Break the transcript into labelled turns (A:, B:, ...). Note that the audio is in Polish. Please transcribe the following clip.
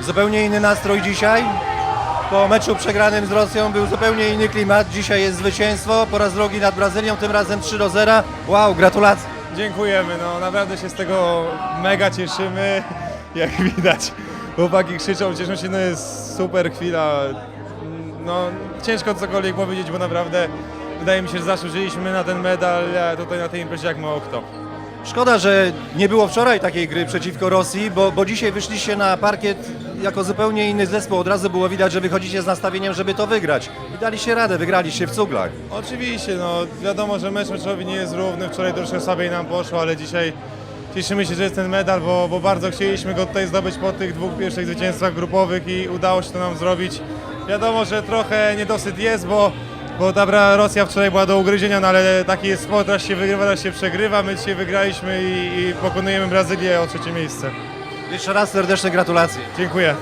A: Zupełnie inny nastrój dzisiaj. Po meczu przegranym z Rosją był zupełnie inny klimat. Dzisiaj jest zwycięstwo po raz drugi nad Brazylią, tym razem 3 do 0. Wow, gratulacje.
B: Dziękujemy, no naprawdę się z tego mega cieszymy. Jak widać, chłopaki krzyczą, cieszą się, no jest super chwila. No ciężko cokolwiek powiedzieć, bo naprawdę wydaje mi się, że zasłużyliśmy na ten medal a tutaj na tej imprezie jak mało kto.
A: Szkoda, że nie było wczoraj takiej gry przeciwko Rosji, bo, bo dzisiaj wyszliście na parkiet jako zupełnie inny zespół. Od razu było widać, że wychodzicie z nastawieniem, żeby to wygrać. I daliście radę, wygraliście w cuglach.
B: Oczywiście, no wiadomo, że mecz meczowi nie jest równy, wczoraj troszkę słabiej nam poszło, ale dzisiaj cieszymy się, że jest ten medal, bo, bo bardzo chcieliśmy go tutaj zdobyć po tych dwóch pierwszych zwycięstwach grupowych i udało się to nam zrobić. Wiadomo, że trochę niedosyt jest, bo, bo ta bra- Rosja wczoraj była do ugryzienia, no ale taki jest sport, raz się wygrywa, raz się przegrywa, my dzisiaj wygraliśmy i, i pokonujemy Brazylię o trzecie miejsce.
A: Jeszcze raz serdeczne gratulacje.
B: Dziękuję.